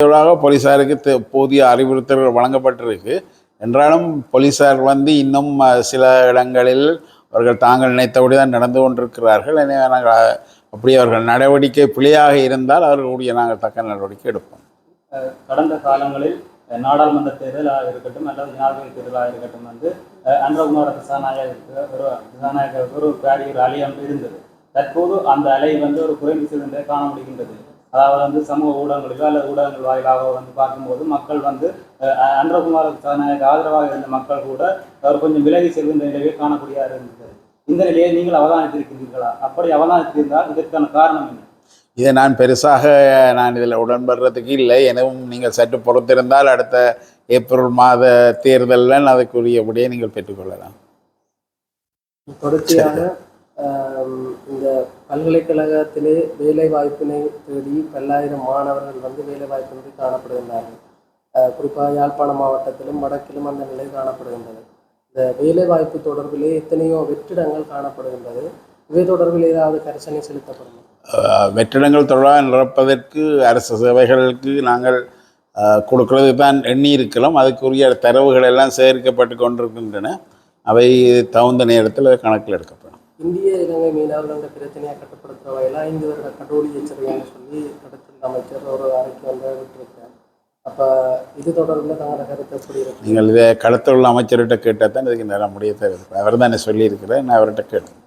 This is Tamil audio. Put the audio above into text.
இதற்காக போலீஸாருக்கு போதிய அறிவுறுத்தல்கள் வழங்கப்பட்டிருக்கு என்றாலும் போலீஸார் வந்து இன்னும் சில இடங்களில் அவர்கள் தாங்கள் நினைத்தபடி தான் நடந்து கொண்டிருக்கிறார்கள் எனவே நாங்கள் அப்படி அவர்கள் நடவடிக்கை பிழையாக இருந்தால் அவர்களுடைய நாங்கள் தக்க நடவடிக்கை எடுப்போம் கடந்த காலங்களில் நாடாளுமன்ற தேர்தலாக இருக்கட்டும் அல்லது ஜனாதிபதி தேர்தலாக இருக்கட்டும் வந்து அன்றகுமார திசாநாயகருக்கு ஒரு திசாநாயகருக்கு ஒரு ஒரு அலை இருந்தது தற்போது அந்த அலை வந்து ஒரு குறைந்து செல்வதை காண முடிகின்றது அதாவது வந்து சமூக ஊடகங்களிலோ அல்லது ஊடகங்கள் வாயிலாக வந்து பார்க்கும்போது மக்கள் வந்து அன்றகுமார திசாநாயக ஆதரவாக இருந்த மக்கள் கூட அவர் கொஞ்சம் விலகி செல்கின்ற நிலையை காணக்கூடியதாக இருந்தது. இந்த நிலையை நீங்கள் அவதானித்திருக்கிறீர்களா? அப்படி அவதானித்திருந்தால் இதற்கான காரணம் என்ன? இதை நான் பெருசாக நான் இதில் உடன்படுறதுக்கு இல்லை. எனவும் நீங்கள் சற்று பொறுத்திருந்தால் அடுத்த ஏப்ரல் மாத தேர்தலில் அதுக்குரியபடியே நீங்கள் பெற்றுக்கொள்ளலாம். தொடர்ச்சியாக இந்த பல்கலைக்கழகத்திலே வேலை வாய்ப்பினை தேடி பல்லாயிரம் மாணவர்கள் வந்து வேலை வாய்ப்பின்றி காணப்படுகின்றார்கள். குறிப்பாக யாழ்ப்பாண மாவட்டத்திலும் வடக்கிலும் அந்த நிலை காணப்படுகின்றது. இந்த வேலை வாய்ப்பு தொடர்பிலே எத்தனையோ வெற்றிடங்கள் காணப்படுகின்றது. இவை தொடர்பில் ஏதாவது கரிசனை செலுத்தப்படும்? வெற்றிடங்கள் தொடராக நிரப்பதற்கு அரசு சேவைகளுக்கு நாங்கள் கொடுக்கிறது தான் எண்ணி இருக்கலாம் அதுக்குரிய தரவுகள் எல்லாம் சேகரிக்கப்பட்டு கொண்டிருக்கின்றன. அவை தகுந்த நேரத்தில் கணக்கில் எடுக்கப்படும். இந்திய இலங்கை இந்த பிரச்சனையை கட்டுப்படுத்துகிற வகையில் ஐந்து வருட கடோடி எச்சரிக்கைன்னு சொல்லி கடத்தல் அமைச்சர் ஒரு அறிக்கை வந்து விட்டிருக்கிறார். அப்போ இது தொடர்பில் தங்களோட கருத்து எப்படி இருக்கு? நீங்கள் இதை கடத்தொழில் அமைச்சர்கிட்ட கேட்டால் தான் இதுக்கு நேரம் முடிய தேவை அவர் தான் சொல்லியிருக்கிறேன் நான் அவர்கிட்ட கேட்டேன்.